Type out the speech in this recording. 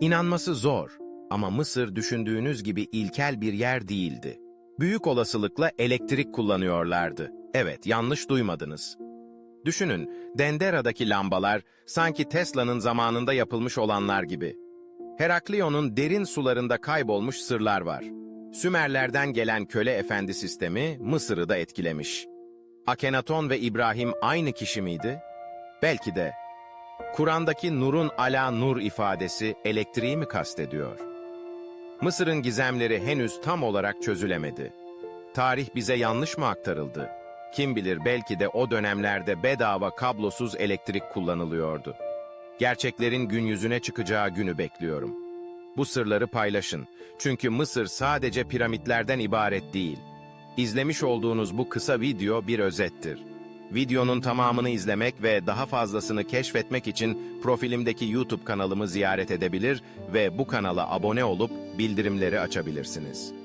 İnanması zor ama Mısır düşündüğünüz gibi ilkel bir yer değildi. Büyük olasılıkla elektrik kullanıyorlardı. Evet, yanlış duymadınız. Düşünün, Dendera'daki lambalar sanki Tesla'nın zamanında yapılmış olanlar gibi. Heraklion'un derin sularında kaybolmuş sırlar var. Sümerlerden gelen köle efendi sistemi Mısır'ı da etkilemiş. Akenaton ve İbrahim aynı kişi miydi? Belki de. Kur'an'daki nurun ala nur ifadesi elektriği mi kastediyor? Mısır'ın gizemleri henüz tam olarak çözülemedi. Tarih bize yanlış mı aktarıldı? Kim bilir belki de o dönemlerde bedava kablosuz elektrik kullanılıyordu. Gerçeklerin gün yüzüne çıkacağı günü bekliyorum. Bu sırları paylaşın. Çünkü Mısır sadece piramitlerden ibaret değil. İzlemiş olduğunuz bu kısa video bir özettir. Videonun tamamını izlemek ve daha fazlasını keşfetmek için profilimdeki YouTube kanalımı ziyaret edebilir ve bu kanala abone olup bildirimleri açabilirsiniz.